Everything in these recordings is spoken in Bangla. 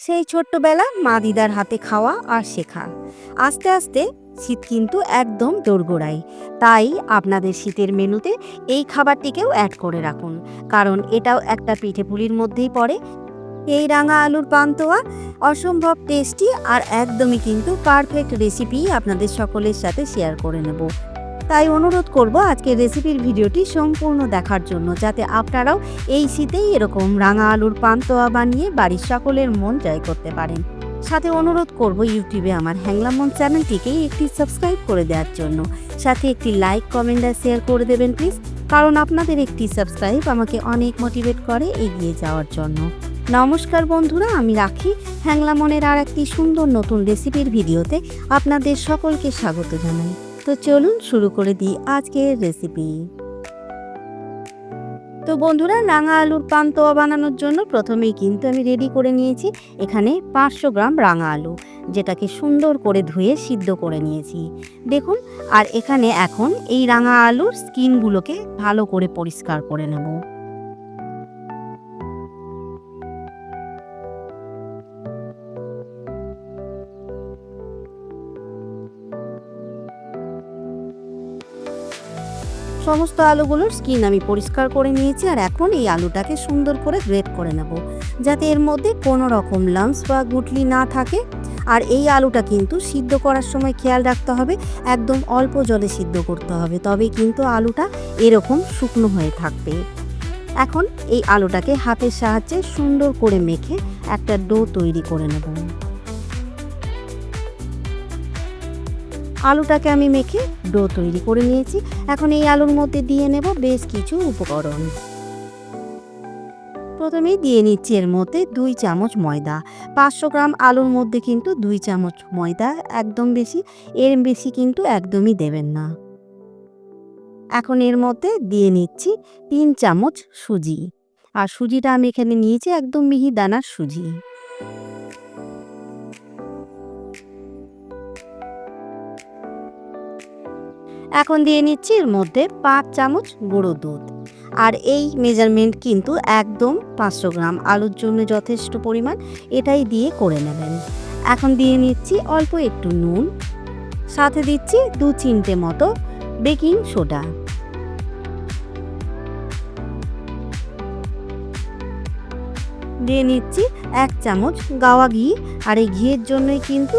সেই ছোট্টবেলা মা দিদার হাতে খাওয়া আর শেখা। আস্তে আস্তে শীত কিন্তু একদম দোরগোড়াই। তাই আপনাদের শীতের মেনুতে এই খাবারটিকেও অ্যাড করে রাখুন। কারণ এটাও একটা পিঠে পুলির মধ্যেই পড়ে। এই রাঙা আলুর পান্তোয়া অসম্ভব টেস্টি আর একদমই কিন্তু পারফেক্ট রেসিপি আপনাদের সকলের সাথে শেয়ার করে নেব। তাই অনুরোধ করব আজকের রেসিপির ভিডিওটি সম্পূর্ণ দেখার জন্য, যাতে আপনারাও এই শীতেই এরকম রাঙা আলুর পান্তোয়া বানিয়ে বাড়ির সকলের মন জয় করতে পারেন। সাথে অনুরোধ করব ইউটিউবে আমার হ্যাংলামন চ্যানেলটিকে একটি সাবস্ক্রাইব করে দেওয়ার জন্য। সাথে একটি লাইক, কমেন্ট আর শেয়ার করে দেবেন প্লিজ, কারণ আপনাদের একটি সাবস্ক্রাইব আমাকে অনেক মোটিভেট করে এগিয়ে যাওয়ার জন্য। নমস্কার বন্ধুরা, আমি রাখি। হ্যাংলামনের আর একটি সুন্দর নতুন রেসিপির ভিডিওতে আপনাদের সকলকে স্বাগত জানাই। তো চলুন শুরু করে দিই আজকের রেসিপি তো বন্ধুরা, রাঙা আলুর পান্তোয়া বানানোর জন্য প্রথমেই কিন্তু আমি রেডি করে নিয়েছি এখানে পাঁচশো গ্রাম রাঙা আলু, যেটাকে সুন্দর করে ধুয়ে সিদ্ধ করে নিয়েছি। দেখুন, আর এখানে এখন এই রাঙা আলুর স্কিনগুলোকে ভালো করে পরিষ্কার করে নেব। সমস্ত আলুগুলোর স্কিন আমি পরিষ্কার করে নিয়েছি আর এখন এই আলুটাকে সুন্দর করে গ্রেট করে নেব। যাতে এর মধ্যে কোনো রকম লাম্পস বা গুটলি না থাকে। আর এই আলুটা কিন্তু সিদ্ধ করার সময় খেয়াল রাখতে হবে, একদম অল্প জলে সিদ্ধ করতে হবে, তবে কিন্তু আলুটা এরকম শুকনো হয়ে থাকবে। এখন এই আলুটাকে হাতের সাহায্যে সুন্দর করে মেখে একটা ডো তৈরি করে নেব। আলুটাকে আমি মেখে ডো তৈরি করে নিয়েছি। এখন এই আলুর মধ্যে দিয়ে নেব বেশ কিছু উপকরণ। প্রথমেই দিয়ে নিচ্ছি এর মধ্যে দুই চামচ ময়দা। পাঁচশো গ্রাম আলুর মধ্যে কিন্তু দুই চামচ ময়দা একদম বেশি, এর বেশি কিন্তু একদমই দেবেন না। এখন এর মধ্যে দিয়ে নিচ্ছি তিন চামচ সুজি। আর সুজিটা আমি এখানে নিয়েছি একদম মিহি দানার সুজি। এখন দিয়ে নিচ্ছি এর মধ্যে পাঁচ চামচ গুঁড়ো দুধ। আর এই মেজারমেন্ট কিন্তু একদম পাঁচশো গ্রাম, আলুর জন্য যথেষ্ট পরিমাণ, এটাই দিয়ে করে নেবেন। এখন দিয়ে নিচ্ছি অল্প একটু নুন, সাথে দিচ্ছি দু চিনটে মতো বেকিং সোডা। দিয়ে নিচ্ছি এক চামচ গাওয়া ঘি, আর এই ঘিয়ের জন্যই কিন্তু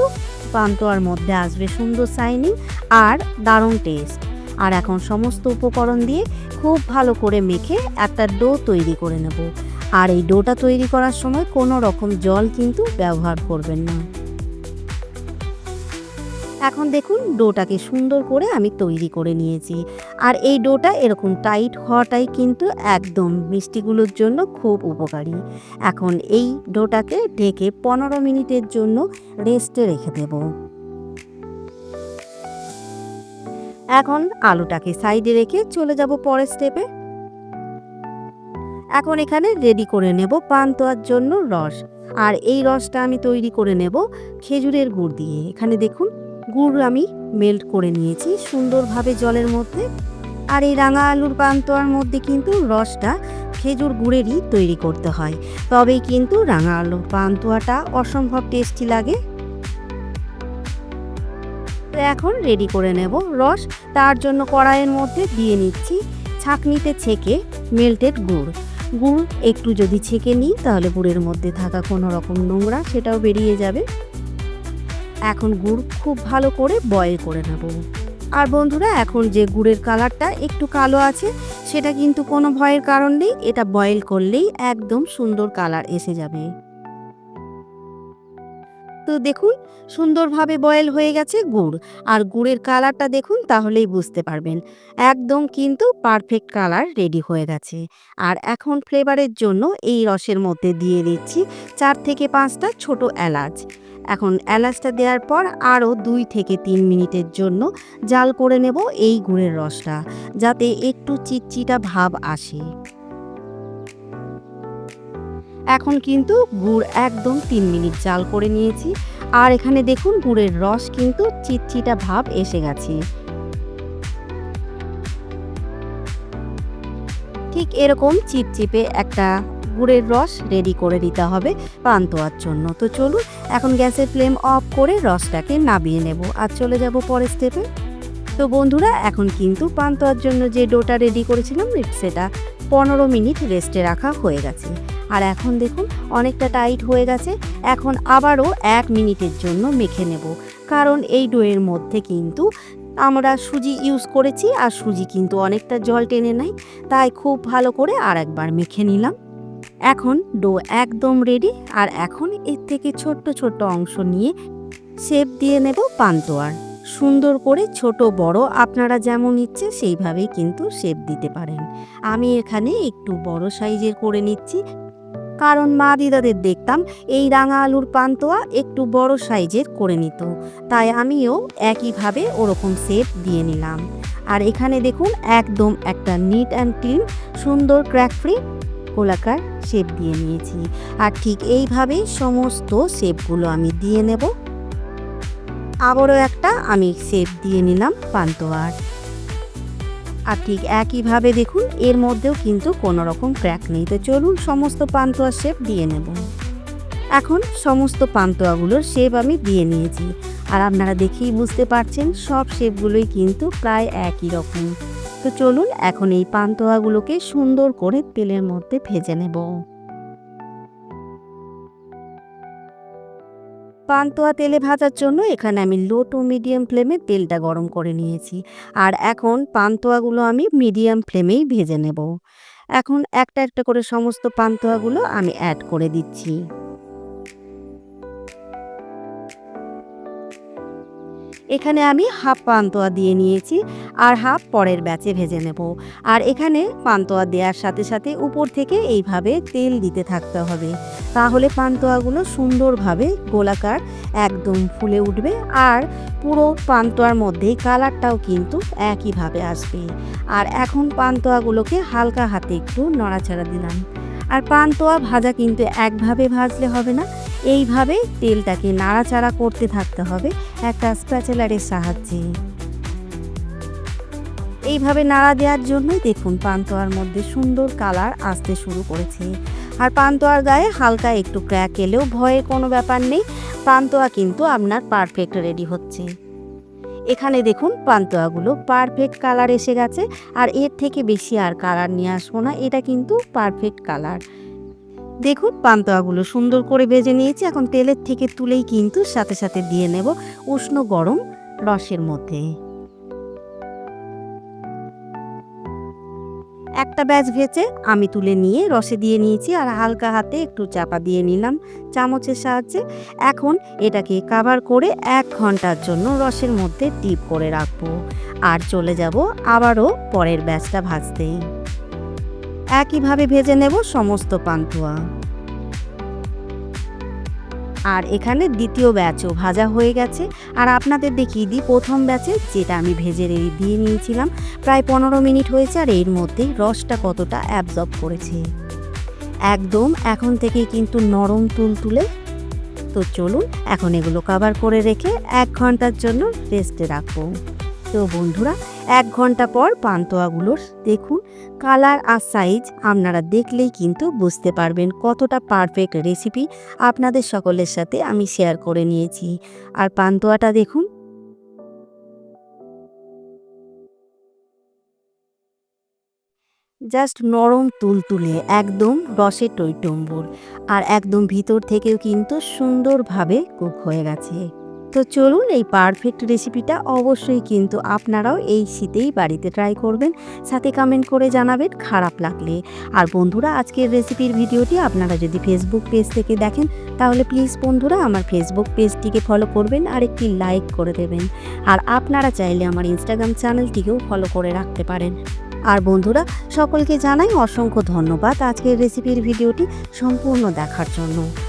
পান্তোয়ার মধ্যে আসবে সুন্দর সাইনিং আর দারুণ টেস্ট। আর এখন সমস্ত উপকরণ দিয়ে খুব ভালো করে মেখে একটা ডো তৈরি করে নেব। আর এই ডোটা তৈরি করার সময় কোনো রকম জল কিন্তু ব্যবহার করবেন না। এখন দেখুন ডোটাকে সুন্দর করে আমি তৈরি করে নিয়েছি। আর এই ডোটা এরকম টাইট হওয়াটাই কিন্তু একদম মিষ্টিগুলোর জন্য খুব উপকারী। এখন এই ডোটাকে ঢেকে পনেরো মিনিটের জন্য রেস্টে রেখে দেব। এখন আলুটাকে সাইডে রেখে চলে যাব পরের স্টেপে এখন এখানে রেডি করে নেব পান্তুয়ার জন্য রস। আর এই রসটা আমি তৈরি করে নেব খেজুরের গুড় দিয়ে। এখানে দেখুন গুড় আমি মেল্ট করে নিয়েছি সুন্দরভাবে জলের মধ্যে। আর এই রাঙা আলুর পান্তোয়ার মধ্যে কিন্তু রসটা খেজুর গুড়েরই তৈরি করতে হয়। তবেই কিন্তু রাঙা আলুর পান্তুয়াটা অসম্ভব টেস্টি লাগে। তো এখন রেডি করে নেব রস। তার জন্য কড়াইয়ের মধ্যে দিয়ে নিচ্ছি ছাঁকনিতে ছেঁকে মেল্টেড গুড়। গুড় একটু যদি ছেঁকে নিই তাহলে গুড়ের মধ্যে থাকা কোনো রকম নোংরা সেটাও বেরিয়ে যাবে। এখন গুড় খুব ভালো করে বয়েল করে নেব। আর বন্ধুরা, এখন যে গুড়ের কালারটা একটু কালো আছে, সেটা কিন্তু কোনো ভয়ের কারণ নেই, এটা বয়েল করলেই একদম সুন্দর কালার এসে যাবে। তো দেখুন, সুন্দরভাবে বয়েল হয়ে গেছে গুড়। আর গুড়ের কালারটা দেখুন, তাহলেই বুঝতে পারবেন। একদম কিন্তু পারফেক্ট কালার রেডি হয়ে গেছে। আর এখন ফ্লেভারের জন্য এই রসের মধ্যে দিয়ে দিচ্ছি চার থেকে পাঁচটা ছোট এলাচ। এখন এলাচটা দেওয়ার পর আরও দুই থেকে তিন মিনিটের জন্য জাল করে নেব এই গুড়ের রসটা, যাতে একটু চিটচিটা ভাব আসে। এখন কিন্তু গুড় একদম তিন মিনিট জাল করে নিয়েছি, আর এখানে দেখুন গুড়ের রস কিন্তু চিটচিটা ভাব এসে গেছে। ঠিক এরকম চিপচিপে একটা গুড়ের রস রেডি করে দিতে হবে পান্তুয়ার জন্য। তো চলুন, এখন গ্যাসের ফ্লেম অফ করে রসটাকে নামিয়ে নেব। আর চলে যাব পরের স্টেপে তো বন্ধুরা, এখন কিন্তু পান্তুয়ার জন্য যে ডোটা রেডি করেছিলাম সেটা পনেরো মিনিট রেস্টে রাখা হয়ে গেছে। আর এখন দেখুন, অনেকটা টাইট হয়ে গেছে। এখন আবারও এক মিনিটের জন্য মেখে নেব। কারণ এই ডোয়ের মধ্যে কিন্তু আমরা সুজি ইউজ করেছি, আর সুজি কিন্তু অনেকটা জল টেনে নেয়। তাই খুব ভালো করে আর একবার মেখে নিলাম। এখন ডো একদম রেডি, আর এখন এর থেকে ছোট্ট ছোট্ট অংশ নিয়ে শেপ দিয়ে নেব পান্তোয়ার। সুন্দর করে ছোট বড়, আপনারা যেমন ইচ্ছে সেইভাবেই কিন্তু শেপ দিতে পারেন। আমি এখানে একটু বড় সাইজের করে নিচ্ছি, কারণ মা দিদাদের দেখতাম এই রাঙা আলুর পান্তোয়া একটু বড় সাইজের করে নিত, তাই আমিও একইভাবে ওরকম শেপ দিয়ে নিলাম। আর এখানে দেখুন, একদম একটা নিট অ্যান্ড ক্লিন, সুন্দর ক্র্যাক ফ্রি গোলাকার শেপ দিয়ে নিয়েছি। আর ঠিক এইভাবেই সমস্ত শেপগুলো আমি দিয়ে নেব। আবারও একটা আমি শেপ দিয়ে নিলাম পান্তোয়ার। আর ঠিক একইভাবে দেখুন, এর মধ্যেও কিন্তু কোনো রকম ক্র্যাক নেই। তো চলুন সমস্ত পান্তোয়া শেপ দিয়ে নেব। এখন সমস্ত পান্তোয়াগুলোর শেপ আমি দিয়ে নিয়েছি। আর আপনারা দেখেই বুঝতে পারছেন, সব শেপগুলোই কিন্তু প্রায় একই রকম। তো চলুন এখন এই পান্তোয়াগুলোকে সুন্দর করে তেলের মধ্যে ভেজে নেব। পান্তুয়া তেলে ভাজার জন্য এখানে আমি লো টু মিডিয়াম ফ্লেমে তেলটা গরম করে নিয়েছি। আর এখন পান্তুয়াগুলো আমি মিডিয়াম ফ্লেমেই ভেজে নেব। এখন একটা একটা করে সমস্ত পান্তুয়াগুলো আমি অ্যাড করে দিচ্ছি। এখানে আমি হাফ পান্তোয়া দিয়ে নিয়েছি আর হাফ পরের ব্যাচে ভেজে নেব। আর এখানে পান্তোয়া দেওয়ার সাথে সাথে উপর থেকে এইভাবে তেল দিতে থাকতে হবে। তাহলে পান্তোয়াগুলো সুন্দরভাবে গোলাকার একদম ফুলে উঠবে আর পুরো পান্তোয়ার মধ্যেই কালারটাও কিন্তু একইভাবে আসবে। আর এখন পান্তোয়াগুলোকে হালকা হাতে একটু নড়াচড়া দিলাম। আর পান্তোয়া ভাজা কিন্তু একভাবে ভাজলে হবে না এইভাবে তেলটাকে নাড়াচাড়া করতে থাকতে হবে একটা স্প্যাচেলারের সাহায্যে। এইভাবে নাড়া দেওয়ার জন্যই দেখুন পান্তোয়ার মধ্যে সুন্দর কালার আসতে শুরু করেছে। আর পান্তোয়ার গায়ে হালকা একটু ক্র্যাক এলেও ভয়ের কোনো ব্যাপার নেই, পান্তোয়া কিন্তু আপনার পারফেক্ট রেডি হচ্ছে। এখানে দেখুন পান্তোয়াগুলো পারফেক্ট কালার এসে গেছে, আর এর থেকে বেশি আর কালার নিয়ে আসব না, এটা কিন্তু পারফেক্ট কালার দেখুন, পান্তোয়াগুলো সুন্দর করে ভেজে নিয়েছি। এখন তেলের থেকে তুলেই কিন্তু সাথে সাথে দিয়ে নেব উষ্ণ গরম রসের মধ্যে। একটা ব্যাচ ভেজে আমি তুলে নিয়ে রসে দিয়ে নিয়েছি আর হালকা হাতে একটু চাপা দিয়ে নিলাম চামচের সাহায্যে। এখন এটাকে কাভার করে এক ঘণ্টার জন্য রসের মধ্যে ডিপ করে রাখব। আর চলে যাব আবারও পরের ব্যাচটা ভাজতে। একইভাবে ভেজে নেব সমস্ত পান্তুয়া। আর এখানে দ্বিতীয় ব্যাচও ভাজা হয়ে গেছে। আর আপনাদের দেখিয়ে দিই, প্রথম ব্যাচে যেটা আমি ভেজে রেডি দিয়ে নিয়েছিলাম, প্রায় পনেরো মিনিট হয়েছে আর এর মধ্যেই রসটা কতটা অ্যাবজর্ব করেছে। একদম এখন থেকেই কিন্তু নরম তুল তুলে তো চলুন, এখন এগুলো কাভার করে রেখে এক ঘণ্টার জন্য রেস্টে রাখব। তো বন্ধুরা, এক ঘণ্টা পর পান্তোয়াগুলোর দেখুন, কালার আর সাইজ আপনারা দেখলেই কিন্তু বুঝতে পারবেন কতটা পারফেক্ট রেসিপি আপনাদের সকলের সাথে আমি শেয়ার করে নিয়েছি। আর পান্তোয়াটা দেখুন। জাস্ট নরম তুলতুলে একদম রসে টইটম্বুর, আর একদম ভিতর থেকেও কিন্তু সুন্দরভাবে কুক হয়ে গেছে। তো চলুন এই পারফেক্ট রেসিপিটা অবশ্যই কিন্তু আপনারাও এই শীতেই বাড়িতে ট্রাই করবেন। সাথে কমেন্ট করে জানাবেন খারাপ লাগলে। আর বন্ধুরা, আজকের রেসিপির ভিডিওটি আপনারা যদি ফেসবুক পেজ থেকে দেখেন, তাহলে প্লিজ বন্ধুরা, আমার ফেসবুক পেজটিকে ফলো করবেন আর একটি লাইক করে দেবেন। আর আপনারা চাইলে আমার ইনস্টাগ্রাম চ্যানেলটিকেও ফলো করে রাখতে পারেন। আর বন্ধুরা, সকলকে জানাই অসংখ্য ধন্যবাদ আজকের রেসিপির ভিডিওটি সম্পূর্ণ দেখার জন্য।